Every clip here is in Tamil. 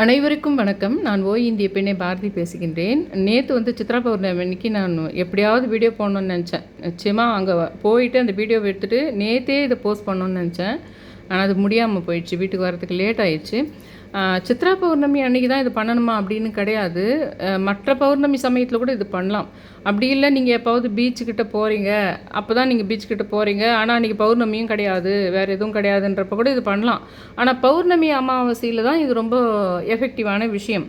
அனைவருக்கும் வணக்கம். நான் ஓய் இந்திய பெண்ணை பாரதி பேசுகின்றேன். நேற்று வந்து சித்ரா பௌர்ணமி அன்னைக்கு நான் எப்படியாவது வீடியோ போடணும்னு நினச்சேன். நிச்சயமாக அங்கே போயிட்டு அந்த வீடியோவை எடுத்துகிட்டு நேற்றே இதை போஸ்ட் பண்ணணும்னு நினச்சேன். ஆனால் அது முடியாமல் போயிடுச்சு. வீட்டுக்கு வரதுக்கு லேட் ஆயிடுச்சு. சித்ரா பௌர்ணமி அன்னைக்கு தான் இது பண்ணணுமா அப்படின்னு கிடையாது. மற்ற பௌர்ணமி சமயத்தில் கூட இது பண்ணலாம். அப்படி இல்லை நீங்கள் எப்போவது பீச்சுக்கிட்ட போகிறீங்க அப்போ தான் நீங்கள் பீச்சுக்கிட்ட போகிறீங்க ஆனால் அன்றைக்கி பௌர்ணமியும் கிடையாது. வேறு எதுவும் கிடையாதுன்றப்ப கூட இது பண்ணலாம். ஆனால் பௌர்ணமி அமாவாசையில் தான் இது ரொம்ப எஃபெக்டிவான விஷயம்.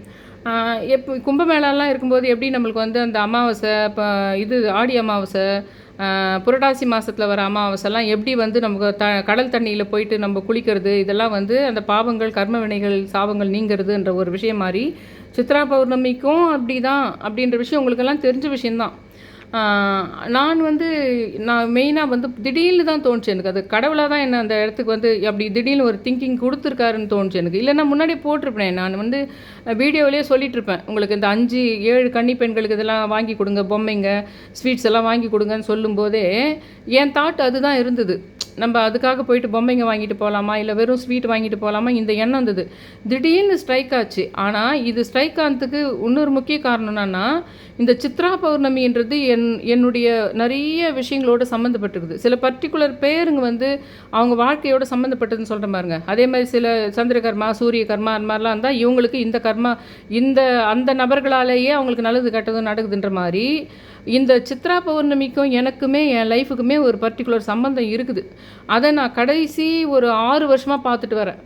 ஆஹ் எப்போ கும்பமேளாலாம் இருக்கும்போது எப்படி நம்மளுக்கு வந்து அந்த அமாவாசை இப்போ இது ஆடி அமாவாசை புரட்டாசி மாதத்தில் வர அமாவாசைலாம் எப்படி வந்து நமக்கு த கடல் தண்ணியில் போயிட்டு நம்ம குளிக்கிறது இதெல்லாம் வந்து அந்த பாவங்கள் கர்ம வினைகள் சாபங்கள் நீங்கிறதுன்ற ஒரு விஷயம் மாதிரி சித்ரா பௌர்ணமிக்கும் அப்படி தான் அப்படின்ற விஷயம் உங்களுக்கெல்லாம் தெரிஞ்ச விஷயந்தான் நான் வந்து நான் மெயினாக வந்து திடீர்னு தான் தோணுச்சு எனக்கு. அது கடவுளாக தான் என்ன அந்த இடத்துக்கு வந்து அப்படி திடீர்னு ஒரு திங்கிங் கொடுத்துருக்காருன்னு தோணுச்சு எனக்கு. இல்லைன்னா முன்னாடியே போட்டிருப்பேன் நான் வந்து வீடியோவிலேயே சொல்லிட்டு இருப்பேன் உங்களுக்கு இந்த அஞ்சு ஏழு கன்னி பெண்களுக்கு இதெல்லாம் வாங்கி கொடுங்க பொம்மைங்க ஸ்வீட்ஸ் எல்லாம் வாங்கி கொடுங்கன்னு சொல்லும்போதே என் தாட் அதுதான் இருந்தது. நம்ம அதுக்காக போயிட்டு பொம்மைங்க வாங்கிட்டு போகலாமா இல்லை வெறும் ஸ்வீட் வாங்கிட்டு போகலாமா இந்த எண்ணம் இருந்தது. திடீர்னு ஸ்ட்ரைக் ஆச்சு. ஆனால் இது ஸ்ட்ரைக் ஆனதுக்கு இன்னொரு முக்கிய காரணம் என்னன்னா இந்த சித்ரா பௌர்ணமின்றது என் என்னுடைய நிறைய விஷயங்களோட சம்மந்தப்பட்டிருக்குது சில பர்டிகுலர் பேருங்க வந்து அவங்க வாழ்க்கையோட சம்மந்தப்பட்டதுன்னு சொல்கிற பாருங்க. அதே மாதிரி சில சந்திர கர்மா சூரிய கர்மா அந்த மாதிரிலாம் இருந்தால் இவங்களுக்கு இந்த கர்மா இந்த அந்த நபர்களாலேயே அவங்களுக்கு நல்லது கெட்டது நடக்குதுன்ற மாதிரி இந்த சித்ரா பௌர்ணமிக்கும் எனக்குமே என் லைஃபுக்குமே ஒரு பர்டிகுலர் சம்மந்தம் இருக்குது. அதை நான் கடைசி ஒரு ஆறு வருஷமாக பார்த்துட்டு வரேன்.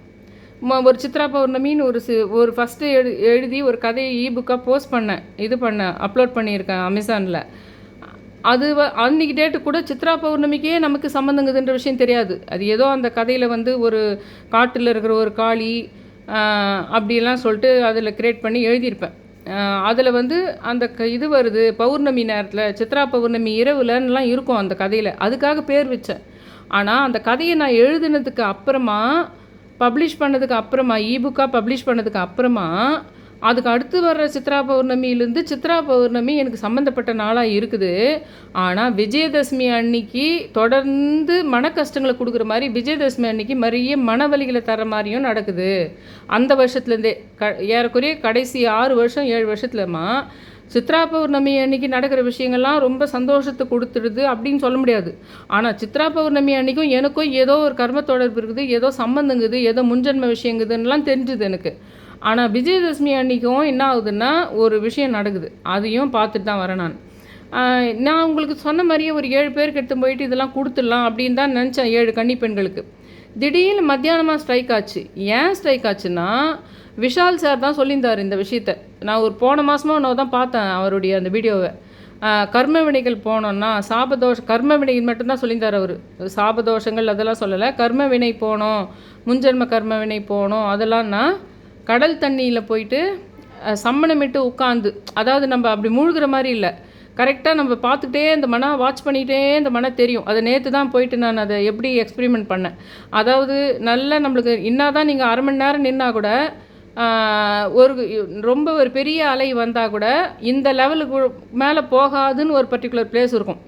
ஒரு சித்ரா பௌர்ணமின்னு ஒரு சி ஒரு ஃபஸ்ட்டு எழு எழுதி ஒரு கதையை இபுக்காக போஸ்ட் பண்ணேன் இது பண்ணேன் அப்லோட் பண்ணியிருக்கேன் அமேசானில். அது வ- அன்றைக்கி டேட்டு கூட சித்ரா பௌர்ணமிக்கே நமக்கு சம்மந்தங்குதுன்ற விஷயம் தெரியாது. அது ஏதோ அந்த கதையில் வந்து ஒரு காட்டில் இருக்கிற ஒரு காளி அப்படிலாம் சொல்லிட்டு அதில் கிரியேட் பண்ணி எழுதியிருப்பேன். அதில் வந்து அந்த க இது வருது பௌர்ணமி நேரத்தில் சித்ரா பௌர்ணமி இரவுலன்னெலாம் இருக்கும் அந்த கதையில். அதுக்காக பேர் வச்சேன். ஆனால் அந்த கதையை நான் எழுதுனதுக்கு அப்புறமா பப்ளிஷ் பண்ணதுக்கு அப்புறமா இபுக்காக பப்ளிஷ் பண்ணதுக்கு அப்புறமா அதுக்கு அடுத்து வர்ற சித்ரா பௌர்ணமியிலேருந்து சித்ரா பௌர்ணமி எனக்கு சம்மந்தப்பட்ட நாளாக இருக்குது. ஆனால் விஜயதசமி அன்னைக்கு தொடர்ந்து மன கஷ்டங்களை கொடுக்குற மாதிரி விஜயதசமி அன்னைக்கு நிறைய மனவலிகளை தர மாதிரியும் நடக்குது. அந்த வருஷத்துலேருந்தே க ஏறக்குறைய கடைசி ஆறு வருஷம் ஏழு வருஷத்துலமா சித்ரா பௌர்ணமி அன்னைக்கு நடக்கிற விஷயங்கள்லாம் ரொம்ப சந்தோஷத்தை கொடுத்துடுது அப்படின்னு சொல்ல முடியாது. ஆனால் சித்ரா பௌர்ணமி அன்னைக்கும் எனக்கும் ஏதோ ஒரு கர்ம தொடர்பு இருக்குது ஏதோ சம்மந்தங்குது ஏதோ முன்ஜென்ம விஷயங்குதுன்னெலாம் தெரிஞ்சுது எனக்கு. ஆனால் விஜயதசமி அன்னைக்கும் என்ன ஆகுதுன்னா ஒரு விஷயம் நடக்குது. அதையும் பார்த்துட்டு தான் வரேன் நான். நான் உங்களுக்கு சொன்ன மாதிரியே ஒரு ஏழு பேருக்கு எடுத்து போயிட்டு இதெல்லாம் கொடுத்துடலாம் அப்படின்னு தான் நினச்சேன் ஏழு கன்னி பெண்களுக்கு. திடீர்னு மத்தியானமாக ஸ்ட்ரைக் ஆச்சு. ஏன் ஸ்ட்ரைக் ஆச்சுன்னா விஷால் சார் தான் சொல்லியிருந்தார் இந்த விஷயத்த. நான் ஒரு போன மாதமாக ஒன்று தான் பார்த்தேன் அவருடைய அந்த வீடியோவை. கர்ம வினைகள் போனோம்னா சாபதோஷ கர்ம வினைகள் மட்டும்தான் சொல்லியிருந்தார் அவர். சாபதோஷங்கள் அதெல்லாம் சொல்லலை. கர்ம வினை போனோம் முன்ஜென்ம கர்ம வினை போனோம் அதெல்லாம்னா கடல் தண்ணியில் போயிட்டு சம்மணமிட்டு உட்காந்து அதாவது நம்ம அப்படி மூழ்கிற மாதிரி இல்லை. கரெக்டாக நம்ம பார்த்துக்கிட்டே இந்த மனை வாட்ச் பண்ணிகிட்டே இந்த மனை தெரியும். அதை நேற்று தான் போயிட்டு நான் அதை எப்படி எக்ஸ்பிரிமெண்ட் பண்ணேன். அதாவது நல்ல நம்மளுக்கு இன்னாதான் நீங்கள் அரை மணி நேரம் நின்னா கூட ஒரு ரொம்ப ஒரு பெரிய அலை வந்தால் கூட இந்த லெவலுக்கு மேலே போகாதுன்னு ஒரு பர்டிகுலர் பிளேஸ் இருக்கும்.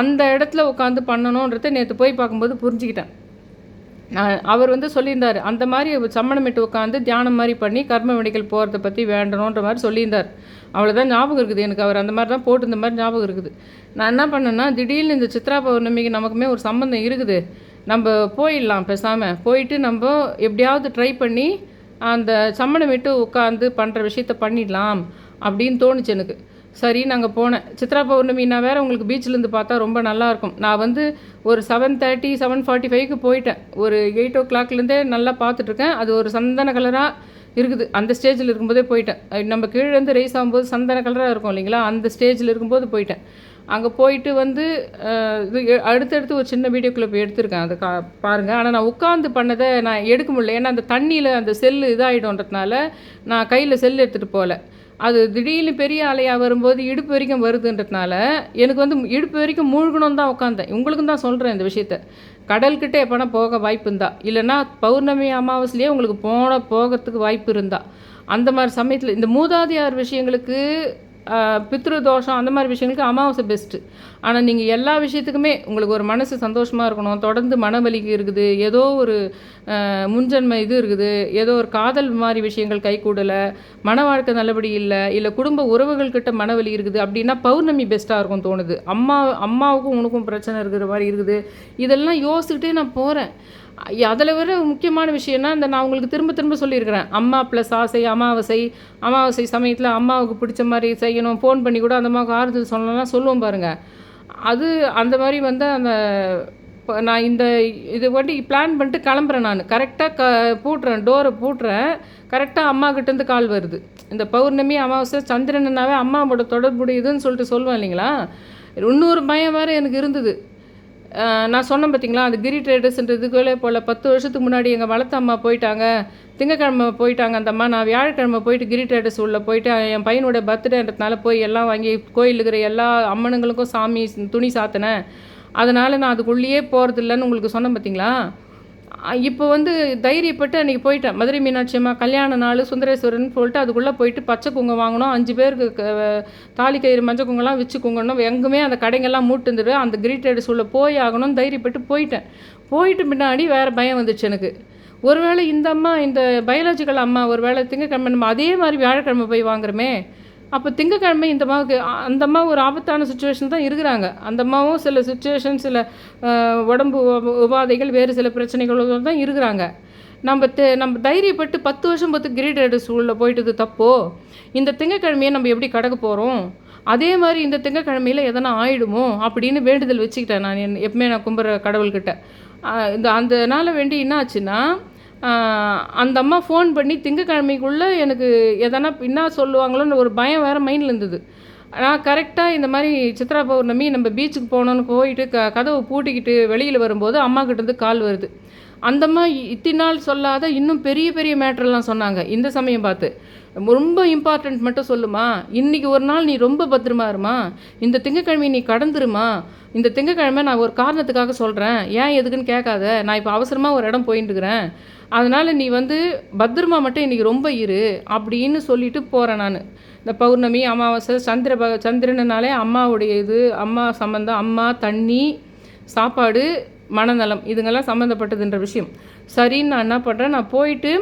அந்த இடத்துல உட்காந்து பண்ணணுன்றதை நேற்று போய் பார்க்கும்போது புரிஞ்சுக்கிட்டேன். நான் அவர் வந்து சொல்லியிருந்தார் அந்த மாதிரி சம்மணமிட்டு உட்காந்து தியானம் மாதிரி பண்ணி கர்ம வினைகள் போகிறத பற்றி வேண்டணுன்ற மாதிரி சொல்லியிருந்தார். அவ்வளோதான் ஞாபகம் இருக்குது எனக்கு அவர் அந்த மாதிரி தான் போட்டு இந்த மாதிரி ஞாபகம் இருக்குது. நான் என்ன பண்ணேன்னா திடீர்னு இந்த சித்ரா பௌர்ணமிக்கு நமக்குமே ஒரு சம்மந்தம் இருக்குது. நம்ம போயிடலாம் பேசாமல் போயிட்டு நம்ம எப்படியாவது ட்ரை பண்ணி அந்த சம்மணம் விட்டு உட்காந்து பண்ணுற விஷயத்த பண்ணிடலாம் அப்படின்னு தோணுச்சு எனக்கு. சரி நாங்கள் போனேன். சித்ரா பௌர்ணமின்னா வேறு உங்களுக்கு பீச்சிலேருந்து பார்த்தா ரொம்ப நல்லாயிருக்கும் நான் வந்து ஒரு செவன் தேர்ட்டி செவன் ஃபார்ட்டி ஃபைவ்க்கு போயிட்டேன். ஒரு எயிட் ஓ கிளாக்லேருந்தே நல்லா பார்த்துட்ருக்கேன் அது ஒரு சந்தன கலராக இருக்குது. அந்த ஸ்டேஜில் இருக்கும்போதே போயிட்டேன். நம்ம கீழேருந்து ரைஸ் ஆகும்போது சந்தன கலராக இருக்கும் இல்லைங்களா? அந்த ஸ்டேஜில் இருக்கும்போது போயிட்டேன். அங்கே போயிட்டு வந்து இது எ- அடுத்தடுத்து ஒரு சின்ன வீடியோ கிளிப் எடுத்திருக்கேன். அதை கா பாருங்கள் ஆனால் நான் உட்காந்து பண்ணதை நான் எடுக்க முடியல. ஏன்னா அந்த தண்ணியில் அந்த செல்லு இதாகிடும்ன்றதுனால நான் கையில் செல் எடுத்துகிட்டு போகல. அது திடீர்னு பெரிய அலையாக வரும்போது இடுப்பு வரைக்கும் வருதுன்றதுனால எனக்கு வந்து இடுப்பு வரைக்கும் மூழ்கணும் தான் உட்காந்தேன் உங்களுக்கும் தான் சொல்கிறேன் இந்த விஷயத்த. கடல்கிட்ட எப்போனா போக வாய்ப்பு இருந்தா. இல்லைன்னா பௌர்ணமி அமாவாசையிலேயே உங்களுக்கு போன போகிறதுக்கு வாய்ப்பு இருந்தா. அந்த மாதிரி சமயத்தில் இந்த மூதாதையார் விஷயங்களுக்கு பித்ருதோஷம் தோஷம் அந்த மாதிரி விஷயங்களுக்கு அமாவாசை பெஸ்ட்டு ஆனால் நீங்கள் எல்லா விஷயத்துக்குமே உங்களுக்கு ஒரு மனசு சந்தோஷமாக இருக்கணும். தொடர்ந்து மனவலிக்கு இருக்குது. ஏதோ ஒரு முன்ஜன்ம இது இருக்குது. ஏதோ ஒரு காதல் மாதிரி விஷயங்கள் கைகூடலை மன வாழ்க்கை நல்லபடி இல்லை. இல்லை குடும்ப உறவுகள்கிட்ட மனவலி இருக்குது. அப்படின்னா பௌர்ணமி பெஸ்ட்டாக இருக்கும் தோணுது. அம்மா அம்மாவுக்கும் உனக்கும் பிரச்சனை இருக்கிற மாதிரி இருக்குது. இதெல்லாம் யோசிச்சுக்கிட்டே நான் போகிறேன் அதில் வர முக்கியமான விஷயம்னா இந்த நான் உங்களுக்கு திரும்ப திரும்ப சொல்லியிருக்கிறேன். அம்மா ப்ளஸ் ஆசை அமாவாசை அமாவாசை சமயத்தில் அம்மாவுக்கு பிடிச்ச மாதிரி செய்யணும் ஃபோன் பண்ணி கூட அந்த அம்மாவுக்கு ஆறுதல் சொல்லலாம் சொல்லுவோம் பாருங்கள் அது அந்த மாதிரி வந்து அந்த இப்போ நான் இந்த இது வண்டி பிளான் பண்ணிட்டு கிளம்புறேன் நான். கரெக்டாக க பூட்டுறேன் டோரை பூட்டுறேன். கரெக்டாக அம்மா கிட்டேருந்து கால் வருது. இந்த பௌர்ணமி அமாவாசை சந்திரனாவே அம்மாவோட தொடர்புடையதுன்னு சொல்லிட்டு சொல்லுவேன் இல்லைங்களா? இன்னொரு பயம் வேறு எனக்கு இருந்தது. நான் சொன்னேன் பார்த்தீங்களா அந்த கிரி ட்ரேடர்ஸ்ன்றதுக்குள்ளே போல் பத்து வருஷத்துக்கு முன்னாடி எங்கள் வளர்த்த அம்மா போயிட்டாங்க. திங்கக்கிழமை போயிட்டாங்க அந்த அம்மா. நான் வியாழக்கிழமை போயிட்டு கிரி ட்ரேடர்ஸ் உள்ளே போயிட்டு என் பையனோட பர்த்டேன்றதுனால போய் எல்லாம் வாங்கி கோயில் இருக்கிற எல்லா அம்மனுங்களுக்கும் சாமி துணி சாத்தினேன். அதனால் நான் அதுக்குள்ளேயே போகிறதில்லன்னு உங்களுக்கு சொன்னேன் பார்த்தீங்களா இப்போ வந்து தைரியப்பட்டு அன்றைக்கி போயிட்டேன். மதுரை மீனாட்சி அம்மா கல்யாண நாள் சுந்தரேஸ்வரன் சொல்லிட்டு அதுக்குள்ளே போயிட்டு பச்சை குங்கம் வாங்கணும் அஞ்சு பேருக்கு க- தாலி கயிறு மஞ்சள் குங்கம்லாம் வச்சு குங்கணும் எங்குமே அந்த கடைங்கெல்லாம் மூட்டு அந்த கிரீட்டட்ஸ் உள்ள போய் ஆகணும்னு தைரியப்பட்டு போயிட்டேன். போயிட்டு பின்னாடி வேறு பயம் வந்துச்சு எனக்கு. ஒருவேளை இந்த அம்மா இந்த பயாலஜிக்கல் அம்மா ஒரு வேளை திங்கக்கிழமை நம்ம அதே மாதிரி வியாழக்கிழமை போய் வாங்குறோமே அப்போ திங்கக்கிழமை இந்த அம்மாவுக்கு அந்த அம்மா ஒரு ஆபத்தான சுச்சுவேஷன் தான் இருக்கிறாங்க. அந்த அம்மாவும் சில சுச்சுவேஷன் சில உடம்பு உபாதைகள் வேறு சில பிரச்சனைகளும் தான் இருக்கிறாங்க. நம்ம தெ நம்ம தைரியப்பட்டு பத்து வருஷம் பத்து கிரேட் ஸ்கூலில் போயிட்டது தப்போ? இந்த திங்கக்கிழமையை நம்ம எப்படி கடக்க போகிறோம் அதே மாதிரி இந்த திங்கக்கிழமையில் எதனா ஆயிடுமோ? அப்படின்னு வேண்டுதல் வச்சுக்கிட்டேன் நான் என் எப்பவுமே நான் கும்புற கடவுள்கிட்ட. இந்த அந்த நாளை வேண்டி என்ன ஆச்சுன்னா அந்த அம்மா ஃபோன் பண்ணி திங்கக்கிழமைக்குள்ளே எனக்கு எதனா என்ன சொல்லுவாங்களோன்னு ஒரு பயம் வேறு மைண்டில் இருந்தது. நான் கரெக்டாக இந்த மாதிரி சித்ரா பௌர்ணமி நம்ம பீச்சுக்கு போகணுன்னு போயிட்டு க கதவை பூட்டிக்கிட்டு வெளியில் வரும்போது அம்மா கிட்டேருந்து கால் வருது. அந்தம்மா இ- இத்தனை நாள் சொல்லாத இன்னும் பெரிய பெரிய மேட்டர்லாம் சொன்னாங்க. இந்த சமயம் பார்த்து. ரொம்ப இம்பார்ட்டன்ட் மட்டும் சொல்லுமா. இன்றைக்கி ஒரு நாள் நீ ரொம்ப பத்திரமா இருமா. இந்த திங்கக்கிழமை நீ கடந்துருமா. இந்த திங்கக்கிழமை நான் ஒரு காரணத்துக்காக சொல்கிறேன் ஏன் எதுக்குன்னு கேட்காத. நான் இப்போ அவசரமாக ஒரு இடம் போயிட்டுருக்கிறேன் அதனால் நீ வந்து பத்திரமா மட்டும் இன்றைக்கி ரொம்ப இரு அப்படின்னு சொல்லிட்டு போகிறேன் நான். இந்த பௌர்ணமி அமாவாசை சந்திர ப சந்திரனாலே அம்மாவுடைய இது அம்மா சம்மந்தம் அம்மா தண்ணி சாப்பாடு மனநலம் இதுங்கெல்லாம் சம்மந்தப்பட்டதுன்ற விஷயம். சரின்னு நான் என்ன பண்ணுறேன் நான் போயிட்டு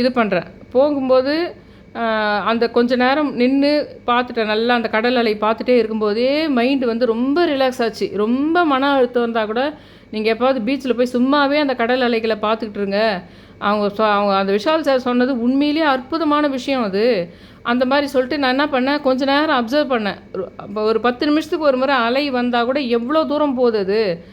இது பண்ணுறேன் போகும்போது அந்த கொஞ்ச நேரம் நின்று பார்த்துட்டேன். நல்லா அந்த கடல் அலை பார்த்துட்டே இருக்கும்போதே மைண்டு வந்து ரொம்ப ரிலாக்ஸ் ஆச்சு. ரொம்ப மன அழுத்தம் இருந்தால் கூட நீங்கள் எப்போவது பீச்சில் போய் சும்மாவே அந்த கடல் அலைகளை பார்த்துக்கிட்டு இருங்க. அவங்க சொ- அவங்க அந்த விஷால் சார் சொன்னது உண்மையிலேயே அற்புதமான விஷயம் அது. அந்த மாதிரி சொல்லிட்டு நான் என்ன பண்ணேன்? கொஞ்ச நேரம் அப்சர்வ் பண்ணேன். ஒரு- ஒரு பத்து நிமிஷத்துக்கு ஒரு முறை அலை வந்தால் கூட எவ்வளோ தூரம் போகுது அது?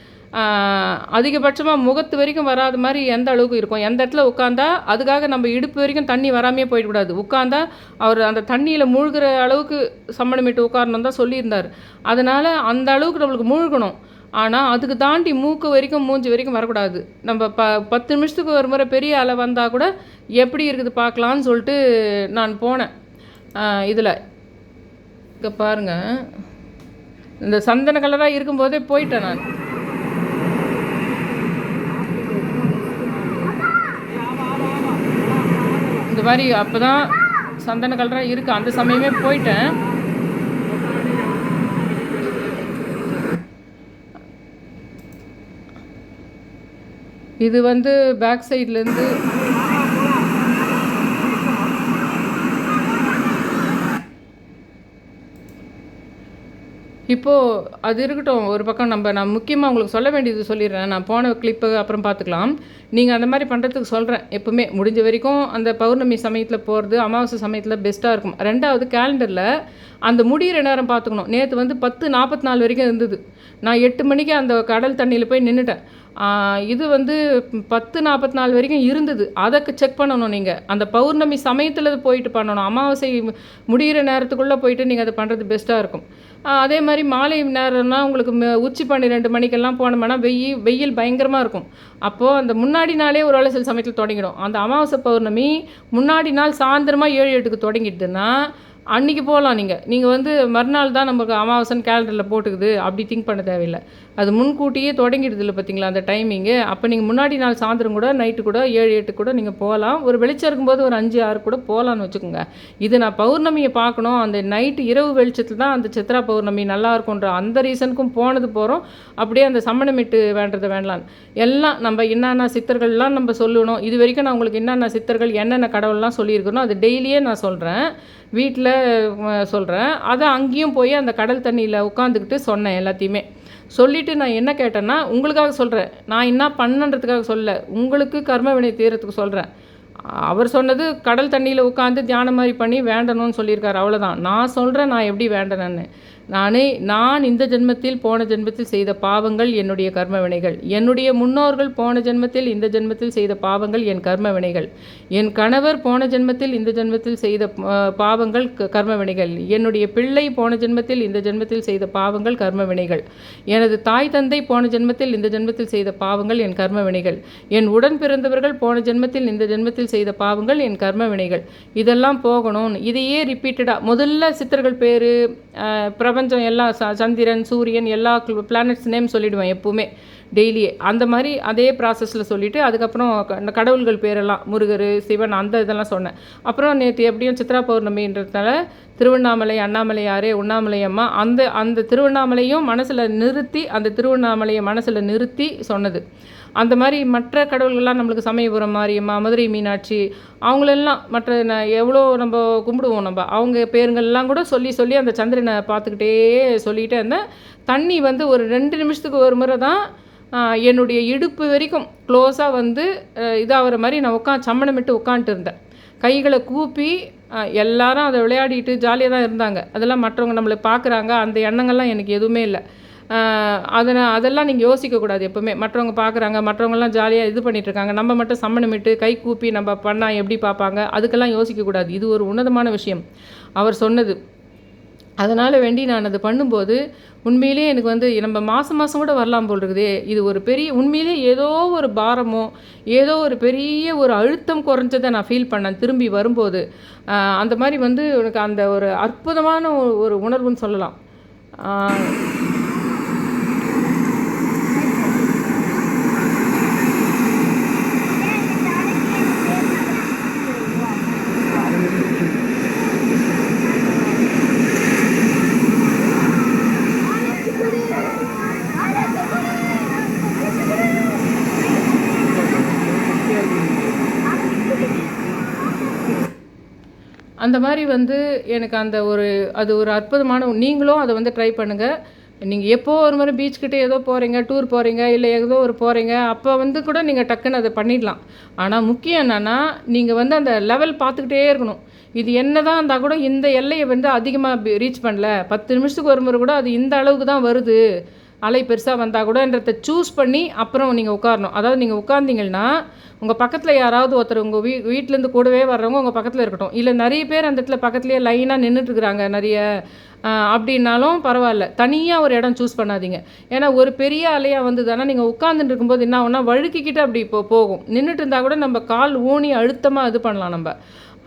அதிகபட்சமாக முகத்து வரைக்கும் வராத மாதிரி எந்த அளவுக்கு இருக்கும்? எந்த இடத்துல உட்காந்தா அதுக்காக நம்ம இடுப்பு வரைக்கும் தண்ணி வராமையே போயிடக்கூடாது. உட்காந்தா அவர் அந்த தண்ணியில் மூழ்கிற அளவுக்கு சம்மணமிட்டு உட்காரணும் தான் சொல்லியிருந்தார். அதனால் அந்த அளவுக்கு நம்மளுக்கு மூழ்கணும். ஆனால் அதுக்கு தாண்டி மூக்கு வரைக்கும் மூஞ்சி வரைக்கும் வரக்கூடாது. நம்ம ப பத்து நிமிஷத்துக்கு ஒரு முறை பெரிய அலை வந்தால் கூட எப்படி இருக்குது பார்க்கலான்னு சொல்லிட்டு நான் போனேன். இதில். இங்கே பாருங்கள் இந்த சந்தன கலராக இருக்கும்போதே போயிட்டேன் நான். இந்த மாதிரி அப்போ தான் சந்தன கலராக இருக்குது அந்த சமயமே போயிட்டேன். இது வந்து பேக் சைட்லேருந்து இப்போது அது இருக்கட்டும் ஒரு பக்கம் நம்ம நான் முக்கியமாக உங்களுக்கு சொல்ல வேண்டியது சொல்லிடுறேன். நான் போன கிளிப்பு அப்புறம் பார்த்துக்கலாம். நீங்கள் அந்த மாதிரி பண்ணுறதுக்கு சொல்கிறேன் எப்பவுமே. முடிஞ்ச வரைக்கும் அந்த பௌர்ணமி சமயத்தில் போகிறது அமாவாசை சமயத்தில் பெஸ்ட்டாக இருக்கும். ரெண்டாவது கேலண்டரில் அந்த முடிகிற நேரம் பார்த்துக்கணும். நேற்று வந்து பத்து நாற்பத்தி நாலு வரைக்கும் இருந்தது. நான் எட்டு மணிக்கு அந்த கடல் தண்ணியில் போய் நின்றுட்டேன் இது வந்து பத்து நாற்பத்தி நாலு வரைக்கும் இருந்தது. அதற்கு செக் பண்ணணும் நீங்கள் அந்த பௌர்ணமி சமயத்தில் போயிட்டு பண்ணணும். அமாவாசை முடிகிற நேரத்துக்குள்ளே போயிட்டு நீங்கள் அதை பண்ணுறது பெஸ்ட்டாக இருக்கும். அதே மாதிரி மாலை நேரம்னா உங்களுக்கு ம- உச்சி பன்னிரெண்டு மணிக்கெல்லாம் போனோம்னா வெயில் வெயில் பயங்கரமாக இருக்கும். அப்போது அந்த முன்னாடி நாளே ஒரு வேளை சில சமயத்தில் தொடங்கிடும். அந்த அமாவாசை பௌர்ணமி முன்னாடி நாள் சாயந்தரமாக ஏழு எட்டுக்கு தொடங்கிட்டுன்னா அன்றைக்கி போகலாம் நீங்கள் நீங்கள் வந்து மறுநாள் தான் நமக்கு அமாவாசைன்னு கேலண்டரில் போட்டுக்குது. அப்படி திங்க் பண்ண தேவையில்லை. அது முன்கூட்டியே தொடங்கிடுது இல்லை பார்த்தீங்களா அந்த டைமிங்கு அப்போ நீங்கள் முன்னாடி நாள் சாயந்தரம் கூட நைட்டு கூட ஏழு எட்டு கூட நீங்கள் போகலாம். ஒரு வெளிச்சம் இருக்கும்போது ஒரு அஞ்சு ஆறு கூட போகலான்னு வச்சுக்கோங்க. இது நான் பௌர்ணமியை பார்க்கணும். அந்த நைட்டு இரவு வெளிச்சத்தில் தான் அந்த சித்ரா பௌர்ணமி நல்லா இருக்குன்ற அந்த ரீசனுக்கும் போனது போகிறோம் அப்படியே அந்த சம்மணமிட்டு வேண்டதை வேண்டலான்னு எல்லாம் நம்ம என்னென்ன சித்தர்கள்லாம் நம்ம சொல்லணும். இது வரைக்கும் நான் உங்களுக்கு என்னென்ன சித்தர்கள் என்னென்ன கடவுள்லாம் சொல்லியிருக்கணும் அது டெய்லியே நான் சொல்கிறேன் வீட்டில் சொல்கிறேன் அதை அங்கேயும் போய் அந்த கடல் தண்ணியில் உட்காந்துக்கிட்டு சொன்னேன் எல்லாத்தையுமே. சொல்லிவிட்டு நான் என்ன கேட்டேன்னா உங்களுக்காக சொல்கிறேன் நான் என்ன பண்ணன்றதுக்காக சொல்ல உங்களுக்கு கர்ம வினை தீரத்துக்கு சொல்கிறேன் அவர் சொன்னது கடல் தண்ணியில் உட்காந்து தியானம் மாதிரி பண்ணி வேண்டணும்னு சொல்லியிருக்காரு. அவ்வளோதான் நான் சொல்கிறேன் நான் எப்படி வேண்டணும்னு. நானே நான் இந்த ஜென்மத்தில் போன ஜென்மத்தில் செய்த பாவங்கள் என்னுடைய கர்ம வினைகள் என்னுடைய முன்னோர்கள் போன ஜென்மத்தில் இந்த ஜென்மத்தில் செய்த பாவங்கள் என் கர்ம வினைகள் என் கணவர் போன ஜென்மத்தில் இந்த ஜென்மத்தில் செய்த பாவங்கள் கர்ம வினைகள் என்னுடைய பிள்ளை போன ஜென்மத்தில் இந்த ஜென்மத்தில் செய்த பாவங்கள் கர்ம வினைகள் எனது தாய் தந்தை போன ஜென்மத்தில் இந்த ஜென்மத்தில் செய்த பாவங்கள் என் கர்ம வினைகள் என் உடன் பிறந்தவர்கள் போன ஜென்மத்தில் இந்த ஜென்மத்தில் செய்த பாவங்கள் என் கர்ம வினைகள் இதெல்லாம் போகணும். இதையே ரிப்பீட்டடாக முதல்ல சித்தர்கள் பேர் பிரபஞ்சம் எல்லா சந்திரன் சூரியன் எல்லா பிளானட்ஸ் நேம் சொல்லிவிடுவேன் எப்போவுமே. டெய்லியே அந்த மாதிரி அதே ப்ராசஸில் சொல்லிவிட்டு அதுக்கப்புறம் அந்த கடவுள்கள் பேரெல்லாம் முருகர் சிவன் அந்த இதெல்லாம் சொன்னேன். அப்புறம் நேற்று எப்படியும் சித்ரா பௌர்ணமின்றதுனால திருவண்ணாமலை அண்ணாமலையாரே உண்ணாமலை அம்மா. அந்த அந்த திருவண்ணாமலையும் மனசில் நிறுத்தி அந்த திருவண்ணாமலையை மனசில் நிறுத்தி சொன்னது. அந்த மாதிரி மற்ற கடவுள்கள்லாம் நம்மளுக்கு சமயபுரம் மாரியம்மா மதுரை மீனாட்சி அவங்களெல்லாம் மற்ற எவ்வளோ நம்ம கும்பிடுவோம் நம்ம. அவங்க பேருங்கள்லாம் கூட சொல்லி சொல்லி அந்த சந்திரனை பார்த்துக்கிட்டே சொல்லிகிட்டே இருந்தேன் தண்ணி வந்து ஒரு ரெண்டு நிமிஷத்துக்கு ஒரு முறை தான் என்னுடைய இடுப்பு வரைக்கும் க்ளோஸாக வந்து இதாகிற மாதிரி நான் உட்கா சம்மணமிட்டு உட்காந்துட்டு இருந்தேன். கைகளை கூப்பி எல்லாரும் அதை விளையாடிட்டு ஜாலியாக தான் இருந்தாங்க. அதெல்லாம் மற்றவங்க நம்மளை பார்க்குறாங்க. அந்த எண்ணங்கள்லாம் எனக்கு எதுவுமே இல்லை. அதை அதெல்லாம் நீங்கள் யோசிக்கக்கூடாது எப்போவுமே. மற்றவங்க பார்க்குறாங்க மற்றவங்கலாம் ஜாலியாக இது பண்ணிகிட்ருக்காங்க நம்ம மட்டும் சம்மணமிட்டு கை கூப்பி நம்ம பண்ணால் எப்படி பார்ப்பாங்க அதுக்கெல்லாம் யோசிக்கக்கூடாது இது ஒரு உன்னதமான விஷயம். அவர் சொன்னது. அதனால் வேண்டி நான் அதை பண்ணும்போது உண்மையிலே எனக்கு வந்து நம்ம மாதம் மாதம் கூட வரலாம் போல் இருக்குதே. இது ஒரு பெரிய உண்மையிலே ஏதோ ஒரு பாரமோ ஏதோ ஒரு பெரிய ஒரு அழுத்தம் குறைஞ்சதை நான் ஃபீல் பண்ணேன் திரும்பி வரும்போது. அந்த மாதிரி வந்து எனக்கு அந்த ஒரு அற்புதமான ஒரு உணர்வுன்னு சொல்லலாம். அந்த மாதிரி வந்து எனக்கு அந்த ஒரு அது ஒரு அற்புதமான நீங்களும் அதை வந்து ட்ரை பண்ணுங்கள் நீங்கள் எப்போ ஒரு மாதிரி கிட்டே ஏதோ போகிறீங்க டூர் போகிறீங்க இல்லை ஏதோ ஒரு போகிறீங்க அப்போ வந்து கூட நீங்கள் டக்குன்னு அதை பண்ணிடலாம். ஆனால் முக்கியம் என்னென்னா நீங்கள் வந்து அந்த லெவல் பார்த்துக்கிட்டே இருக்கணும். இது என்ன தான் இருந்தால் கூட இந்த எல்லையை வந்து அதிகமாக ரீச் பண்ணல. பத்து நிமிஷத்துக்கு ஒரு முறை கூட அது இந்த அளவுக்கு தான் வருது. அலை பெருசாக வந்தால் கூடன்றத சூஸ் பண்ணி அப்புறம் நீங்கள் உட்காரணும். அதாவது நீங்கள் உட்கார்ந்தீங்கன்னா உங்கள் பக்கத்தில் யாராவது ஒருத்தர் உங்கள் வீ வீட்டிலேருந்து கூடவே வர்றவங்க உங்கள் பக்கத்தில் இருக்கட்டும். இல்லை நிறைய பேர் அந்த இடத்துல பக்கத்துலேயே லைனாக நின்றுட்டுருக்குறாங்க நிறைய அப்படின்னாலும் பரவாயில்ல. தனியாக ஒரு இடம் சூஸ் பண்ணாதீங்க. ஏன்னா ஒரு பெரிய அலையாக வந்ததுன்னா நீங்கள் உட்காந்துட்டு இருக்கும்போது என்ன ஆகுனா வழுக்கிக்கிட்டு அப்படி இப்போ போகும். நின்றுட்டு இருந்தால் கூட நம்ம கால் ஊனி அழுத்தமாக இது பண்ணலாம் நம்ம.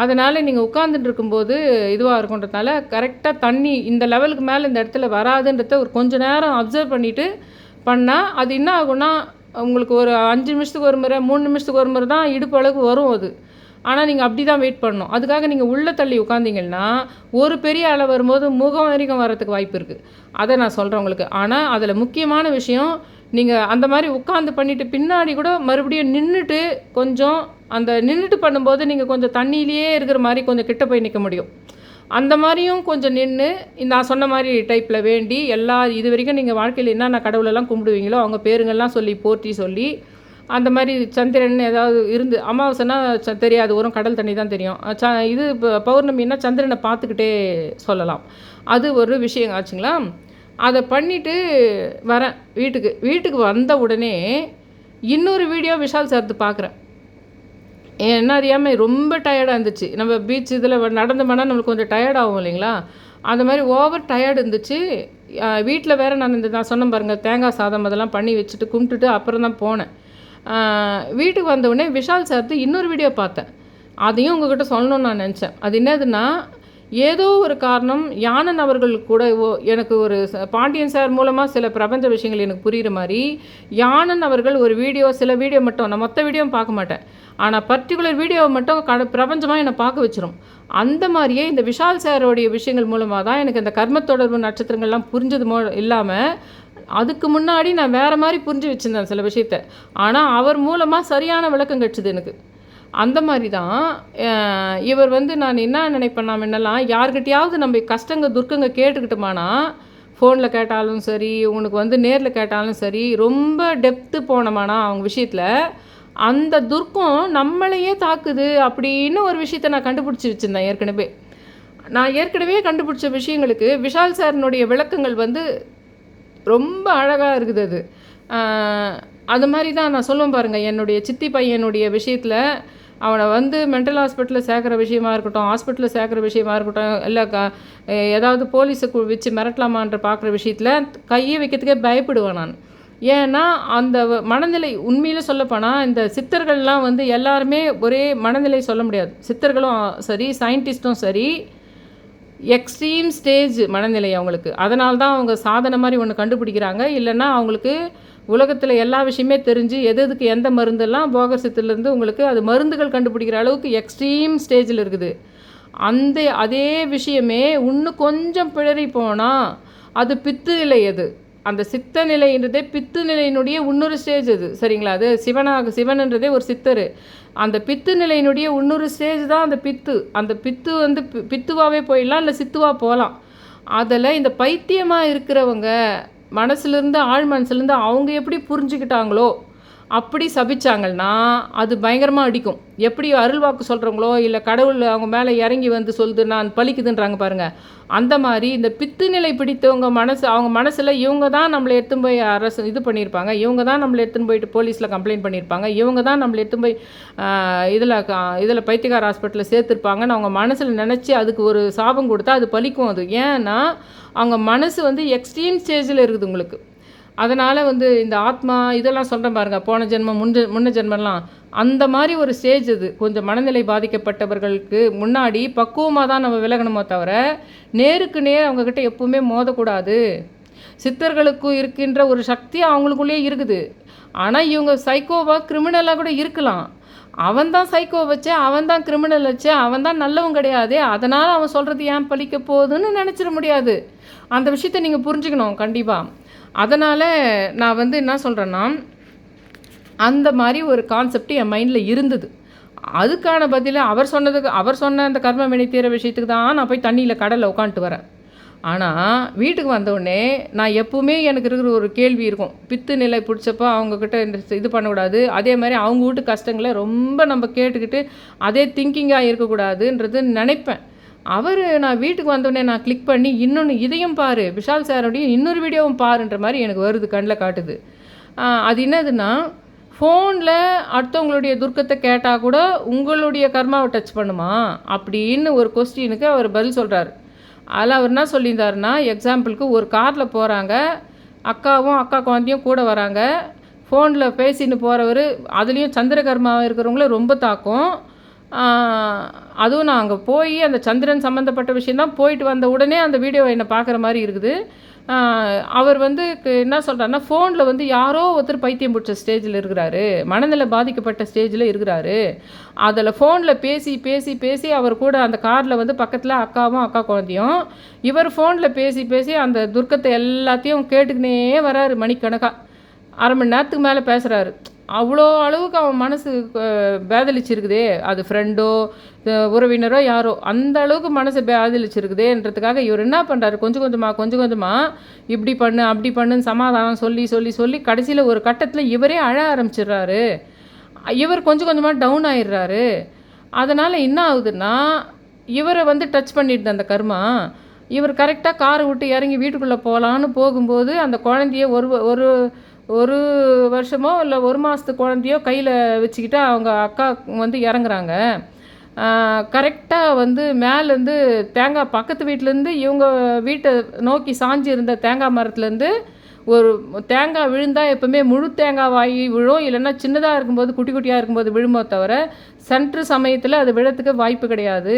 அதனால் நீங்கள் உட்காந்துட்டு இருக்கும்போது இதுவாக இருக்குன்றதுனால கரெக்டாக தண்ணி இந்த லெவலுக்கு மேலே இந்த இடத்துல வராதுன்றத ஒரு கொஞ்சம் நேரம் அப்சர்வ் பண்ணிவிட்டு பண்ணால் அது என்ன ஆகும்னா உங்களுக்கு ஒரு அஞ்சு நிமிஷத்துக்கு ஒரு முறை மூணு நிமிஷத்துக்கு ஒரு முறை தான் இடுப்பு அளவுக்கு வரும் அது. ஆனால் நீங்கள் அப்படி தான் வெயிட் பண்ணணும். அதுக்காக நீங்கள் உள்ளே தள்ளி உட்காந்திங்கன்னா ஒரு பெரிய அளவு வரும்போது முகம் வரைக்கும் வரத்துக்கு வாய்ப்பு இருக்குது அதை நான் சொல்கிறேன் உங்களுக்கு. ஆனால் அதில் முக்கியமான விஷயம் நீங்கள் அந்த மாதிரி உட்காந்து பண்ணிவிட்டு பின்னாடி கூட மறுபடியும் நின்றுட்டு கொஞ்சம் அந்த நின்றுட்டு பண்ணும்போது நீங்கள் கொஞ்சம் தண்ணியிலேயே இருக்கிற மாதிரி கொஞ்சம் கிட்ட போய் நிற்க முடியும். அந்த மாதிரியும் கொஞ்சம் நின்று நான் சொன்ன மாதிரி டைப்பில் வேண்டி எல்லா இது வரைக்கும் நீங்கள் வாழ்க்கையில் என்னென்ன கடவுளெல்லாம் கும்பிடுவீங்களோ அவங்க பேருங்கள்லாம் சொல்லி போற்றி சொல்லி அந்த மாதிரி சந்திரன் ஏதாவது இருந்து அமாவாசைனா தெரியாது வரும் கடல் தண்ணி தான் தெரியும். ச இது பௌர்ணமின்னா சந்திரனை பார்த்துக்கிட்டே சொல்லலாம். அது ஒரு விஷயம் ஆச்சுங்களா? அதை பண்ணிவிட்டு வரேன் வீட்டுக்கு. வீட்டுக்கு வந்த உடனே இன்னொரு வீடியோ விஷால் சார்த்து பார்க்குறேன் என்ன அறியாமல் ரொம்ப டயர்டாக இருந்துச்சு. நம்ம பீச் இதில் நடந்து போனால் நம்மளுக்கு கொஞ்சம் டயர்ட் ஆகும் இல்லைங்களா? அந்த மாதிரி ஓவர் டயர்டு இருந்துச்சு. வீட்டில் வேறு நான் இந்த நான் சொன்ன பாருங்கள் தேங்காய் சாதம் அதெல்லாம் பண்ணி வச்சுட்டு கும்பிட்டுட்டு அப்புறம் தான் போனேன். வீட்டுக்கு வந்தவுடனே விஷால் சார்த்து இன்னொரு வீடியோ பார்த்தேன். அதையும் உங்ககிட்ட சொல்லணும்னு நான் நினச்சேன். அது என்னதுன்னா ஏதோ ஒரு காரணம் யானன் அவர்கள் கூட ஓ- எனக்கு ஒரு பாண்டியன் சார் மூலமாக சில பிரபஞ்ச விஷயங்கள் எனக்கு புரிகிற மாதிரி யானன் அவர்கள் ஒரு வீடியோ சில வீடியோ மட்டும் நான் மொத்த வீடியோவும் பார்க்க மாட்டேன். ஆனால் பர்டிகுலர் வீடியோவை மட்டும் கட பிரபஞ்சமாக என்னை பார்க்க வச்சிரும். அந்த மாதிரியே இந்த விஷால் சாரோடைய விஷயங்கள் மூலமாக தான் எனக்கு இந்த கர்ம தொடர்பு நட்சத்திரங்கள்லாம் புரிஞ்சது மோ இல்லாமல் அதுக்கு முன்னாடி நான் வேறு மாதிரி புரிஞ்சு வச்சுருந்தேன் சில விஷயத்த. ஆனால் அவர் மூலமாக சரியான விளக்கம் கிடச்சிது எனக்கு. அந்த மாதிரி தான் இவர் வந்து நான் என்ன நினைப்பேன் நான் என்னெல்லாம் யார்கிட்டையாவது நம்ம கஷ்டங்க துர்க்கங்க கேட்டுக்கிட்டோமானா ஃபோனில் கேட்டாலும் சரி உனக்கு வந்து நேரில் கேட்டாலும் சரி ரொம்ப டெப்த்து போனோமானா அவங்க விஷயத்தில் அந்த துர்க்கம் நம்மளையே தாக்குது அப்படின்னு ஒரு விஷயத்தை நான் கண்டுபிடிச்சி வச்சுருந்தேன் ஏற்கனவே. நான் ஏற்கனவே கண்டுபிடிச்ச விஷயங்களுக்கு விஷால் சாரினுடைய விளக்கங்கள் வந்து ரொம்ப அழகாக இருக்குது அது. அது மாதிரி தான் நான் சொல்லுவேன் பாருங்கள் என்னுடைய சித்தி பையனுடைய விஷயத்தில் அவனை வந்து மென்டல் ஹாஸ்பிட்டலில் சேர்க்குற விஷயமா இருக்கட்டும் ஹாஸ்பிட்டலில் சேர்க்குற விஷயமா இருக்கட்டும் இல்லை க ஏதாவது போலீஸை வச்சு மிரட்டலாமான்ற பார்க்குற விஷயத்தில் கையை வைக்கிறதுக்கே பயப்படுவேன் நான். ஏன்னா அந்த வ- மனநிலை உண்மையில் சொல்லப்போனால் இந்த சித்தர்கள்லாம் வந்து எல்லாருமே ஒரே மனநிலை சொல்ல முடியாது. சித்தர்களும் சரி சயின்டிஸ்ட்டும் சரி எக்ஸ்ட்ரீம் ஸ்டேஜ் மனநிலை அவங்களுக்கு. அதனால்தான் அவங்க சாதனை மாதிரி ஒன்று கண்டுபிடிக்கிறாங்க. இல்லைன்னா அவங்களுக்கு உலகத்தில் எல்லா விஷயமே தெரிஞ்சு எது எதுக்கு எந்த மருந்தெல்லாம் போகரசத்துலேருந்து உங்களுக்கு அது மருந்துகள் கண்டுபிடிக்கிற அளவுக்கு எக்ஸ்ட்ரீம் ஸ்டேஜில் இருக்குது. அந்த அதே விஷயமே இன்னும் கொஞ்சம் பிழறி போனால் அது பித்து நிலை அது அந்த சித்த நிலைன்றதே பித்து நிலையினுடைய இன்னொரு ஸ்டேஜ் அது. சரிங்களா? அது சிவனாக சிவன்ன்றதே ஒரு சித்தர். அந்த பித்து நிலையினுடைய இன்னொரு ஸ்டேஜ் தான் அந்த பித்து. அந்த பித்து வந்து பி- போயிடலாம் இல்லை சித்துவாக போகலாம். அதில் இந்த பைத்தியமாக இருக்கிறவங்க மனசுலேருந்து ஆழ் மனசுலேருந்து அவங்க எப்படி புரிஞ்சுக்கிட்டாங்களோ அப்படி சபிச்சாங்கன்னா அது பயங்கரமாக அடிக்கும். எப்படி அருள்வாக்கு சொல்கிறவங்களோ இல்லை கடவுள் அவங்க மேலே இறங்கி வந்து சொல்லுது நான் பலிக்குதுன்றாங்க பாருங்கள் அந்த மாதிரி இந்த பித்து நிலை பிடித்தவங்க மனசு அவங்க மனசில் இவங்க தான் நம்மளை எடுத்துன்னு போய் அரசு இது பண்ணியிருப்பாங்க. இவங்க தான் நம்மளை எடுத்துன்னு போயிட்டு போலீஸில் கம்ப்ளைண்ட் பண்ணியிருப்பாங்க. இவங்க தான் நம்மளை எடுத்துன்னு போய் இதில் இதில் பைத்தியக்கார ஹாஸ்பிட்டலில் சேர்த்துருப்பாங்கன்னு அவங்க மனசில் நினச்சி அதுக்கு ஒரு சாபம் கொடுத்தா அது பலிக்கும் அது. ஏன்னா அவங்க மனசு வந்து எக்ஸ்ட்ரீம் ஸ்டேஜில் இருக்குது உங்களுக்கு. அதனால் வந்து இந்த ஆத்மா இதெல்லாம் சொல்கிறேன் பாருங்கள் போன ஜென்மம் முன் முன்ன ஜென்மம்லாம் அந்த மாதிரி ஒரு ஸ்டேஜ் இது கொஞ்சம் மனநிலை பாதிக்கப்பட்டவர்களுக்கு முன்னாடி பக்குவமாக தான் நம்ம விலகணுமோ தவிர நேருக்கு நேர் அவங்கக்கிட்ட எப்பவுமே மோதக்கூடாது. சித்தர்களுக்கும் இருக்கின்ற ஒரு சக்தி அவங்களுக்குள்ளேயே இருக்குது. ஆனால் இவங்க சைக்கோவாக கிரிமினலாக கூட இருக்கலாம். அவன் தான் சைக்கோ வச்சே அவன் தான் கிரிமினல் வச்சே அவன் தான் நல்லவன் கிடையாது அதனால் அவன் சொல்கிறது ஏன் பழிக்க போகுதுன்னு நினச்சிட முடியாது. அந்த விஷயத்தை நீங்கள் புரிஞ்சுக்கணும் கண்டிப்பாக அதனால் நான் வந்து என்ன சொல்கிறேன்னா அந்த மாதிரி ஒரு கான்செப்ட் என் மைண்டில் இருந்தது. அதுக்கான பதிலை அவர் சொன்னதுக்கு அவர் சொன்ன அந்த கர்ம வினை தீர விஷயத்துக்கு தான் நான் போய் தண்ணியில் கடலில் உட்காந்துட்டு வரேன். ஆனால் வீட்டுக்கு வந்த நான் எப்போவுமே எனக்கு இருக்கிற ஒரு கேள்வி இருக்கும். பித்து நிலை பிடிச்சப்போ அவங்கக்கிட்ட இந்த இது பண்ணக்கூடாது. அதே மாதிரி அவங்க வீட்டு கஷ்டங்களை ரொம்ப நம்ம கேட்டுக்கிட்டு அதே திங்கிங்காக இருக்கக்கூடாதுன்றது நினைப்பேன். அவர் நான் வீட்டுக்கு வந்தோடனே நான் கிளிக் பண்ணி இன்னொன்று இதையும் பாரு விஷால் சாரோடைய இன்னொரு வீடியோவும் பாருன்ற மாதிரி எனக்கு வருது கண்ணில் காட்டுது. அது என்னதுன்னா ஃபோனில் அடுத்தவங்களுடைய துர்க்கத்தை கேட்டால் கூட உங்களுடைய கர்மாவை டச் பண்ணுமா? அப்படின்னு ஒரு கொஸ்டினுக்கு அவர் பதில் சொல்கிறார் அதில் அவர் என்ன சொல்லியிருந்தாருன்னா எக்ஸாம்பிளுக்கு ஒரு காரில் போகிறாங்க அக்காவும் அக்கா குழந்தையும் கூட வராங்க ஃபோனில் பேசின்னு போகிறவர் அதுலேயும் சந்திரகர்மாவாக இருக்கிறவங்கள ரொம்ப தாக்கும் அதுவும் நான் அங்கே போய் அந்த சந்திரன் சம்மந்தப்பட்ட விஷயந்தான் போயிட்டு வந்த உடனே அந்த வீடியோவை என்னை பார்க்குற மாதிரி இருக்குது. அவர் வந்து என்ன சொல்கிறாருன்னா ஃபோனில் வந்து யாரோ ஒருத்தர் பைத்தியம் பிடிச்ச ஸ்டேஜில் இருக்கிறாரு. மனநிலை பாதிக்கப்பட்ட ஸ்டேஜில் இருக்கிறாரு. அதில் ஃபோனில் பேசி பேசி பேசி அவர் கூட அந்த காரில் வந்து பக்கத்தில் அக்காவும் அக்கா குழந்தையும் இவர் ஃபோனில் பேசி பேசி அந்த துர்க்கத்தை எல்லாத்தையும் கேட்டுக்கினே வராரு மணிக்கணக்காக அரை மணி நேரத்துக்கு மேலே பேசுகிறாரு அவ்வளோ அளவுக்கு அவன் மனசு பேதலிச்சிருக்குதே. அது ஃப்ரெண்டோ உறவினரோ யாரோ அந்த அளவுக்கு மனசு பேதலிச்சிருக்குதேன்றதுக்காக இவர் என்ன பண்ணுறாரு கொஞ்சம் கொஞ்சமாக கொஞ்சம் கொஞ்சமாக இப்படி பண்ணு அப்படி பண்ணுன்னு சமாதானம் சொல்லி சொல்லி சொல்லி கடைசியில் ஒரு கட்டத்தில் இவரே அழ ஆரம்பிச்சிடுறாரு. இவர் கொஞ்சம் கொஞ்சமாக டவுன் ஆயிடுறாரு. அதனால் என்ன ஆகுதுன்னா இவரை வந்து டச் பண்ணிடுது அந்த கர்மா. இவர் கரெக்டாக காரை விட்டு இறங்கி வீட்டுக்குள்ளே போகலான்னு போகும்போது அந்த குழந்தைய ஒரு ஒரு ஒரு வருஷமோ இல்லை ஒரு மாதத்து குழந்தையோ கையில் வச்சுக்கிட்டு அவங்க அக்கா வந்து இறங்குறாங்க. கரெக்டாக வந்து மேலேருந்து தேங்காய் பக்கத்து வீட்டிலேருந்து இவங்க வீட்டை நோக்கி சாஞ்சி இருந்த தேங்காய் மரத்துலேருந்து ஒரு தேங்காய் விழுந்தால் எப்பவுமே முழு தேங்காய் வாங்கி விழும். இல்லைன்னா சின்னதாக இருக்கும்போது குட்டி குட்டியாக இருக்கும்போது விழுமோ தவிர சென்ட்ரு சமயத்தில் அது விழத்துக்கு வாய்ப்பு கிடையாது.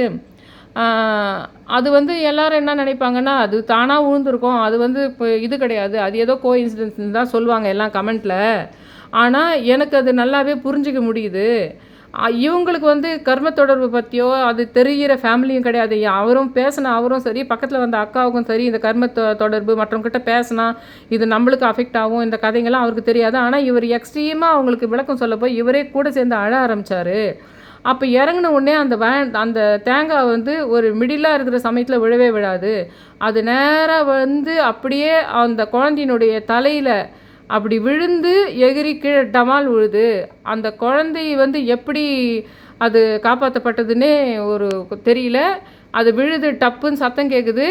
அது வந்து எல்லாரும் என்ன நினைப்பாங்கன்னா அது தானாக விழுந்திருக்கும் அது வந்து இப்போ இது கிடையாது. அது ஏதோ கோ இன்சிடென்ட்ஸ் தான் சொல்லுவாங்க எல்லாம் கமெண்ட்டில் ஆனால் எனக்கு அது நல்லாவே புரிஞ்சிக்க முடியுது. இவங்களுக்கு வந்து கர்ம தொடர்பு பற்றியோ அது தெரிகிற ஃபேமிலியும் கிடையாது. அவரும் பேசின அவரும் சரி பக்கத்தில் வந்த அக்காவுக்கும் சரி இந்த கர்ம தொ- தொடர்பு மற்றவங்கிட்ட பேசினா இது நம்மளுக்கு அஃபெக்ட் ஆகும். இந்த கதைங்கள்லாம் அவருக்கு தெரியாது. ஆனால் இவர் எக்ஸ்ட்ரீமாக அவங்களுக்கு விளக்கம் சொல்ல போய் இவரே கூட சேர்ந்து அழ ஆரம்பித்தார் அப்போ இறங்கின உடனே அந்த வேன் அந்த தேங்காய் வந்து ஒரு மிடிலாக இருக்கிற சமயத்தில் விழவே விழாது. அது நேராக வந்து அப்படியே அந்த குழந்தையினுடைய தலையில் அப்படி விழுந்து எகிரி கீழே டமால் விழுது. அந்த குழந்தை வந்து எப்படி அது காப்பாற்றப்பட்டதுன்னே ஒரு தெரியல. அது விழுது டப்புன்னு சத்தம் கேட்குது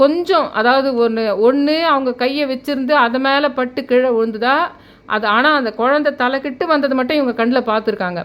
கொஞ்சம் அதாவது ஒன்று ஒன்று அவங்க கையை வச்சுருந்து அது மேலே பட்டு கீழே விழுந்துதா? அது ஆனால் அந்த குழந்தை தலைக்கிட்டு வந்தது மட்டும் இவங்க கண்ணில் பார்த்துருக்காங்க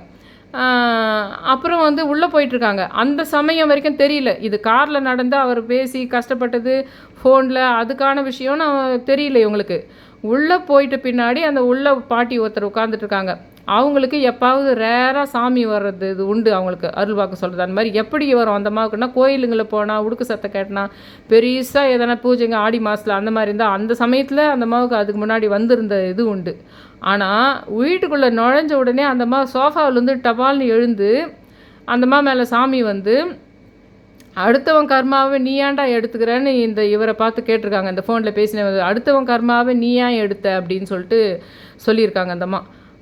அப்புறம் வந்து உள்ளே போயிட்டுருக்காங்க. அந்த சமயம் வரைக்கும் தெரியல. இது காரில் நடந்து அவர் பேசி கஷ்டப்பட்டது ஃபோனில் அதுக்கான விஷயம் நான் தெரியல இவங்களுக்கு. உள்ளே போயிட்ட பின்னாடி அந்த உள்ள பாட்டி ஒருத்தர் உட்காந்துட்டு இருக்காங்க. அவங்களுக்கு எப்பாவது ரேராக சாமி வர்றது இது உண்டு அவங்களுக்கு அருள்வாக்கு சொல்கிறது அந்த மாதிரி எப்படி வரும்? அந்த அம்மாவுக்குன்னா கோயிலுங்களை போனால் உடுக்கு சத்தம் கேட்டினா பெருசாக எதனா பூஜைங்க ஆடி மாதத்தில் அந்த மாதிரி இருந்தால் அந்த சமயத்தில் அந்த அம்மாவுக்கு அதுக்கு முன்னாடி வந்திருந்த இது உண்டு. ஆனால் வீட்டுக்குள்ளே நுழைஞ்ச உடனே அந்த அம்மா சோஃபாவிலேருந்து டபால்னு எழுந்து அந்த அம்மா மேலே சாமி வந்து அடுத்தவன் கர்மாவை நீ ஏன்டா எடுத்துக்கிறேன்னு இந்த இவரை பார்த்து கேட்டிருக்காங்க. இந்த ஃபோனில் பேசின அடுத்தவன் கர்மாவை நீ ஏன் எடுத்த அப்படின்னு சொல்லிட்டு சொல்லியிருக்காங்க அந்த அம்மா.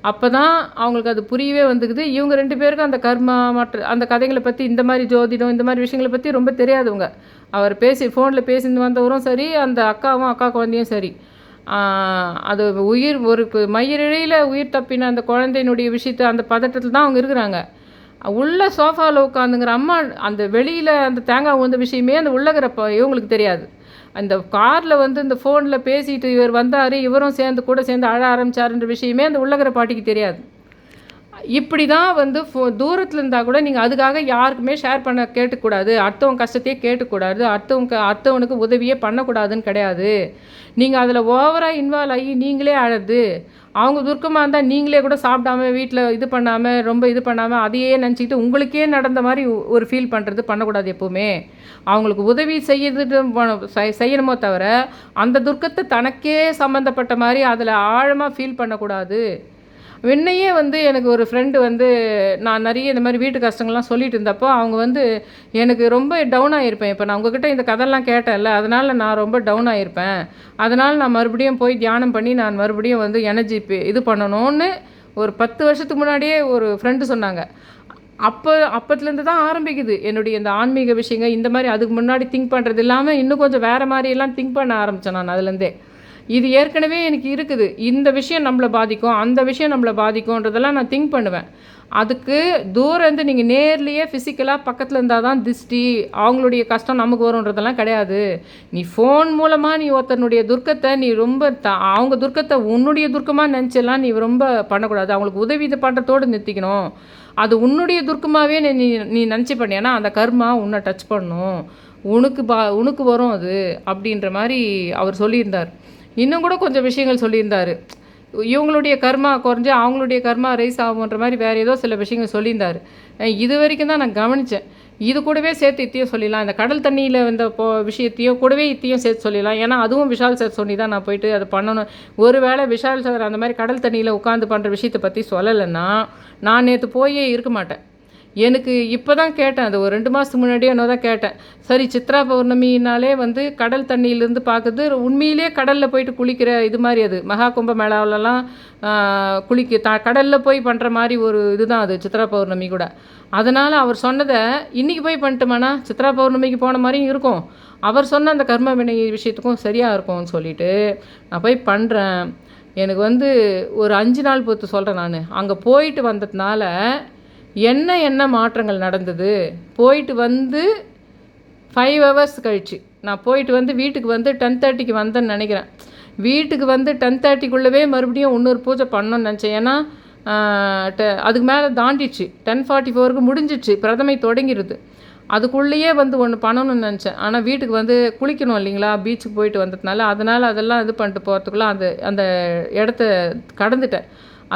அப்போ தான் அவங்களுக்கு அது புரியவே வந்துக்குது. இவங்க ரெண்டு பேருக்கும் அந்த கர்மா மற்ற அந்த கதைகளை பற்றி இந்த மாதிரி ஜோதிடம் இந்த மாதிரி விஷயங்களை பற்றி ரொம்ப தெரியாதவங்க. அவர் பேசி ஃபோனில் பேசிட்டு வந்தவரும் சரி அந்த அக்காவும் அக்கா குழந்தையும் சரி. அது உயிர் ஒரு மயிரிழையில் உயிர் தப்பின அந்த குழந்தையினுடைய விஷயத்தை அந்த பதட்டத்தில் தான் அவங்க இருக்கிறாங்க. உள்ள சோஃபாவில் உட்காந்துங்கிற அம்மா அந்த வெளியில் அந்த தேங்காய் உந்த விஷயமே அந்த உள்ளகிறப்ப இவங்களுக்கு தெரியாது. அந்த காரில் வந்து இந்த ஃபோனில் பேசிட்டு இவர் வந்தார் இவரும் சேர்ந்து கூட சேர்ந்து அழ ஆரம்பிச்சாருன்ற விஷயமே அந்த உள்ளகிற பாட்டிக்கு தெரியாது. இப்படி தான் வந்து ஃபோ தூரத்தில் இருந்தால் கூட நீங்கள் அதுக்காக யாருக்குமே ஷேர் பண்ண கேட்டுக்கூடாது. அடுத்தவங்க கஷ்டத்தையே கேட்டுக்கூடாது. அடுத்தவங்க அடுத்தவனுக்கு உதவியே பண்ணக்கூடாதுன்னு கிடையாது. நீங்கள் அதில் ஓவராக இன்வால்வ் ஆகி நீங்களே அழது. அவங்க துர்க்கமாக இருந்தால் நீங்களே கூட சாப்பிடாம வீட்டில் இது பண்ணாமல் ரொம்ப இது பண்ணாமல் அதையே நினச்சிக்கிட்டு உங்களுக்கே நடந்த மாதிரி ஒரு ஃபீல் பண்ணுறது பண்ணக்கூடாது எப்போவுமே. அவங்களுக்கு உதவி செய்யறது செய்- செய்யணுமோ தவிர அந்த துர்க்கத்தை தனக்கே சம்மந்தப்பட்ட மாதிரி அதில் ஆழமாக ஃபீல் பண்ணக்கூடாது. முன்னையே வந்து எனக்கு ஒரு ஃப்ரெண்டு வந்து நான் நிறைய இந்த மாதிரி வீட்டு கஷ்டங்கள்லாம் சொல்லிட்டு இருந்தப்போ அவங்க வந்து எனக்கு ரொம்ப டவுன் ஆகிருப்பேன் இப்போ நான் உங்ககிட்ட இந்த கதைலாம் கேட்டேன்ல அதனால் நான் ரொம்ப டவுன் ஆகிருப்பேன் அதனால் நான் மறுபடியும் போய் தியானம் பண்ணி நான் மறுபடியும் வந்து எனர்ஜி இது பண்ணணும்னு ஒரு பத்து வருஷத்துக்கு முன்னாடியே ஒரு ஃப்ரெண்டு சொன்னாங்க. அப்போ அப்போத்துலேருந்து தான் ஆரம்பிக்குது. என்னுடைய இந்த ஆன்மீக விஷயங்கள் இந்த மாதிரி அதுக்கு முன்னாடி திங்க் பண்ணுறது இல்லாமல் இன்னும் கொஞ்சம் வேறு மாதிரியெல்லாம் திங்க் பண்ண ஆரம்பித்தேன் நான் அதுலேருந்தே. இது ஏற்கனவே எனக்கு இருக்குது. இந்த விஷயம் நம்மளை பாதிக்கும் அந்த விஷயம் நம்மளை பாதிக்கும்ன்றதெல்லாம் நான் திங்க் பண்ணுவேன். அதுக்கு தூரம் இருந்து நீங்கள் நேர்லேயே ஃபிசிக்கலாக பக்கத்தில் இருந்தால் தான் திஷ்டி அவங்களுடைய கஷ்டம் நமக்கு வரும்ன்றதெல்லாம் கிடையாது. நீ ஃபோன் மூலமாக நீ ஒருத்தனுடைய துர்க்கத்தை நீ ரொம்ப த அவங்க துர்க்கத்தை உன்னுடைய துர்க்கமாக நினச்செல்லாம் நீ ரொம்ப பண்ணக்கூடாது. அவங்களுக்கு உதவி இது பண்ணுறதோடு நிறுத்திக்கணும். அது உன்னுடைய துர்க்கமாகவே நீ நீ நீ நினச்சி பண்ணியானா அந்த கர்மா உன்னை டச் பண்ணும். உனக்கு பா உனக்கு வரும் அது அப்படின்ற மாதிரி அவர் சொல்லியிருந்தார். இன்னும் கூட கொஞ்சம் விஷயங்கள் சொல்லியிருந்தார். இவங்களுடைய கர்மா குறைஞ்சு அவங்களுடைய கர்மா ரைஸ் ஆகுன்ற மாதிரி வேறு ஏதோ சில விஷயங்கள் சொல்லியிருந்தார். இது வரைக்கும் தான் நான் கவனித்தேன் இது கூடவே சேர்த்து இத்தையும் சொல்லிடலாம். இந்த கடல் தண்ணியில் வந்த போ விஷயத்தையும் கூடவே இத்தையும் சேர்த்து சொல்லிடலாம். ஏன்னா அதுவும் விஷால் சார் சொல்லி தான் நான் போயிட்டு அதை பண்ணணும். ஒரு வேளை விஷால் சார் அந்த மாதிரி கடல் தண்ணியில் உட்காந்து பண்ணுற விஷயத்தை பற்றி சொல்லலைன்னா நான் நேற்று போயே இருக்க மாட்டேன். எனக்கு இப்போ தான் கேட்டேன். அது ஒரு ரெண்டு மாதத்துக்கு முன்னாடியே என்ன தான் கேட்டேன். சரி சித்ரா பௌர்ணமினாலே வந்து கடல் தண்ணியிலேருந்து பார்க்குறது உண்மையிலேயே கடலில் போயிட்டு குளிக்கிற இது மாதிரி அது. மகா கும்ப மேளாவிலலாம் குளிக்க த கடலில் போய் பண்ணுற மாதிரி ஒரு இதுதான் அது சித்ரா பௌர்ணமி கூட. அதனால் அவர் சொன்னதை இன்றைக்கி போய் பண்ணிட்டுமாண்ணா? சித்ரா பௌர்ணமிக்கு போன மாதிரியும் இருக்கும். அவர் சொன்ன அந்த கர்ம வினை விஷயத்துக்கும் சரியாக இருக்கும்னு சொல்லிட்டு நான் போய் பண்ணுறேன் எனக்கு வந்து ஒரு அஞ்சு நாள் பொறுத்து சொல்கிறேன் நான். அங்கே போயிட்டு வந்ததுனால என்ன என்ன மாற்றங்கள் நடந்தது? போயிட்டு வந்து ஃபைவ் ஹவர்ஸ் கழிச்சு. நான் போயிட்டு வந்து வீட்டுக்கு வந்து டென் தேர்ட்டிக்கு வந்தேன்னு நினைக்கிறேன். வீட்டுக்கு வந்து டென் தேர்ட்டிக்குள்ளவே மறுபடியும் இன்னொரு பூஜை பண்ணணும்னு நினச்சேன். ஏன்னா அதுக்கு மேலே தாண்டிடுச்சு. டென் ஃபார்ட்டி ஃபோருக்கு முடிஞ்சிடுச்சு. பிரதமை தொடங்கிடுது. அதுக்குள்ளேயே வந்து ஒன்று பண்ணணும்னு நினச்சேன். ஆனால் வீட்டுக்கு வந்து குளிக்கணும் இல்லைங்களா? பீச்சுக்கு போயிட்டு வந்ததுனால அதனால் அதெல்லாம் இது பண்ணிட்டு போகிறதுக்குள்ள அந்த அந்த இடத்த கடந்துட்டேன்.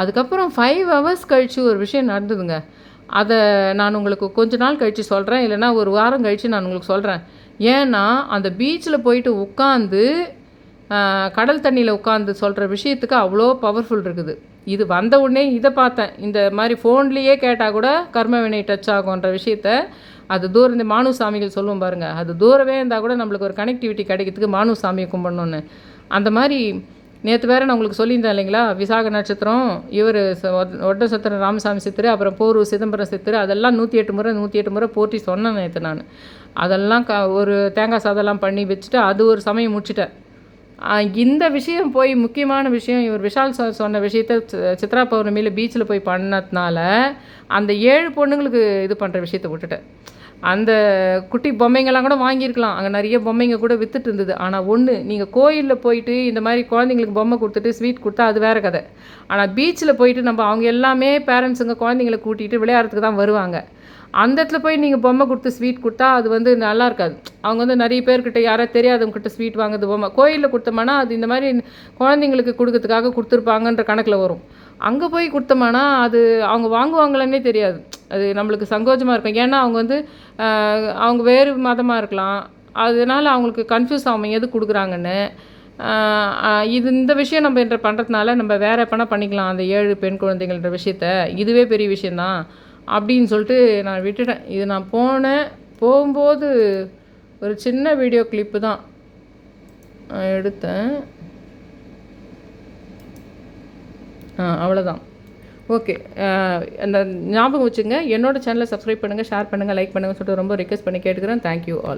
அதுக்கப்புறம் ஃபைவ் ஹவர்ஸ் கழிச்சு ஒரு விஷயம் நடந்ததுங்க. அதை நான் உங்களுக்கு கொஞ்ச நாள் கழித்து சொல்கிறேன் இல்லைன்னா ஒரு வாரம் கழித்து நான் உங்களுக்கு சொல்கிறேன் ஏன்னா அந்த பீச்சில் போயிட்டு உட்காந்து கடல் தண்ணியில் உட்காந்து சொல்கிற விஷயத்துக்கு அவ்வளோ பவர்ஃபுல் இருக்குது. இது வந்த உடனே இதை பார்த்தேன். இந்த மாதிரி ஃபோன்லேயே கேட்டால் கூட கர்மவினை டச் ஆகுன்ற விஷயத்த அது தூரம் இந்த மானு சாமிகள் சொல்லுவோம் பாருங்கள் அது தூரமே இருந்தால் கூட நம்மளுக்கு ஒரு கனெக்டிவிட்டி கிடைக்கிறதுக்கு மானு சாமியை கும்பிடணுன்னு அந்த மாதிரி நேற்று வேறு நான் உங்களுக்கு சொல்லியிருந்தேன் இல்லைங்களா? விசாக நட்சத்திரம் இவர் ஒட்ட சத்திரம் ராமசாமி சித்திரு அப்புறம் போரூர் சிதம்பரம் சித்திரு அதெல்லாம் நூற்றி எட்டு முறை நூற்றி எட்டு முறை போட்டி சொன்னேன் நேற்று நான். அதெல்லாம் க ஒரு தேங்காய் சாதம்லாம் பண்ணி வச்சுட்டு அது ஒரு சமயம் முடிச்சிட்டேன். இந்த விஷயம் போய் முக்கியமான விஷயம் இவர் விஷால் சொன்ன விஷயத்த சித்ரா பௌர்ணமியில் பீச்சில் போய் பண்ணதுனால அந்த ஏழு பொண்ணுங்களுக்கு இது பண்ணுற விஷயத்த விட்டுட்டேன். அந்த குட்டி பொம்மைங்கள்லாம் கூட வாங்கியிருக்கலாம். அங்கே நிறைய பொம்மைங்க கூட வித்துட்டு இருந்தது. ஆனால் ஒன்று நீங்கள் கோயிலில் போயிட்டு இந்த மாதிரி குழந்தைங்களுக்கு பொம்மை கொடுத்துட்டு ஸ்வீட் கொடுத்தா அது வேறு கதை. ஆனால் பீச்சில் போயிட்டு நம்ம அவங்க எல்லாமே பேரண்ட்ஸுங்க குழந்தைங்கள கூட்டிகிட்டு விளையாடுறதுக்கு தான் வருவாங்க. அந்த இடத்துல போய் நீங்கள் பொம்மை கொடுத்து ஸ்வீட் கொடுத்தா அது வந்து நல்லா இருக்காது. அவங்க வந்து நிறைய பேர்கிட்ட யாரோ தெரியாதவங்ககிட்ட ஸ்வீட் வாங்குறது பொம்மை. கோயிலில் கொடுத்தோம்னா அது இந்த மாதிரி குழந்தைங்களுக்கு கொடுக்கறதுக்காக கொடுத்துருப்பாங்கன்ற கணக்கில் வரும். அங்கே போய் கொடுத்தோம்னா அது அவங்க வாங்குவாங்களே தெரியாது. அது நம்மளுக்கு சங்கோஜமாக இருக்கும். ஏன்னா அவங்க வந்து அவங்க வேறு மதமாக இருக்கலாம். அதனால் அவங்களுக்கு கன்ஃபியூஸ் ஆகும் எது கொடுக்குறாங்கன்னு இது இந்த விஷயம் நம்ம என்ற பண்ணுறதுனால நம்ம வேறு எப்போனா பண்ணிக்கலாம். அந்த ஏழு பெண் குழந்தைங்கள்ன்ற விஷயத்த. இதுவே பெரிய விஷயந்தான் அப்படின்னு சொல்லிட்டு நான் விட்டுட்டேன். இது நான் போனேன் போகும்போது ஒரு சின்ன வீடியோ கிளிப்பு தான் எடுத்தேன். அவ்வளோதான் ஓகே அந்த ஞாபகம் வச்சுங்க. என்னோடய சேனலை சப்ஸ்கிரைப் பண்ணுங்கள் ஷேர் பண்ணுங்கள் லைக் பண்ணுங்கள் சொல்லிட்டு ரொம்ப ரிக்வெஸ்ட் பண்ணி கேட்டுக்கிறேன். Thank you all